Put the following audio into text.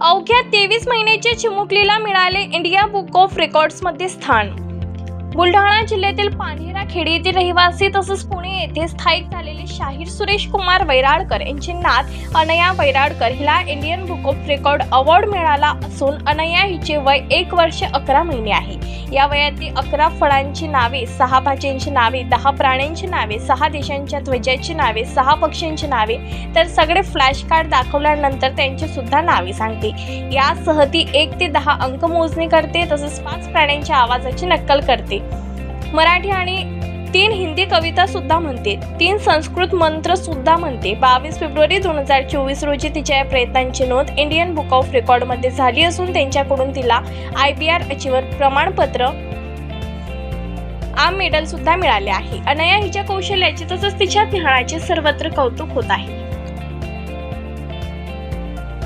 अवघ्या तेवीस महिन्याच्या चिमुकलीला मिळाले इंडिया बुक ऑफ रेकॉर्ड्समध्ये स्थान. बुलढाणा जिल्ह्यातील पांढेरा खेडी येथील रहिवासी तसंच पुणे येथे स्थायिक झालेले शाहीर सुरेश कुमार वैराडकर यांची नात अनया वैराडकर हिला Indian book of record award मिळाला असून अनया हिचे वय एक वर्ष अकरा महिने आहे. या वयात ती अकरा फळांची नावे सहा भाज्यांची नावे दहा प्राण्यांची नावे सहा देशांच्या ध्वजाची नावे सहा पक्ष्यांची नावे तर सगळे फ्लॅश कार्ड दाखवल्यानंतर त्यांची सुद्धा नावे सांगते. यासह ती एक ते दहा अंक मोजणी करते तसेच पाच प्राण्यांच्या आवाजाची नक्कल करते. मराठी आणि तीन हिंदी कविता सुद्धा म्हणते. तीन संस्कृत मंत्र सुद्धा म्हणते. बावीस फेब्रुवारी दोन हजार चोवीस रोजी तिच्या या प्रयत्नांची नोंद इंडियन बुक ऑफ रेकॉर्डमध्ये झाली असून त्यांच्याकडून तिला आय बी आर अचीवर प्रमाणपत्र आम मेडल सुद्धा मिळाले आहे. अनया हिच्या कौशल्याचे तसंच तिच्या ज्ञानाचे सर्वत्र कौतुक होत आहे.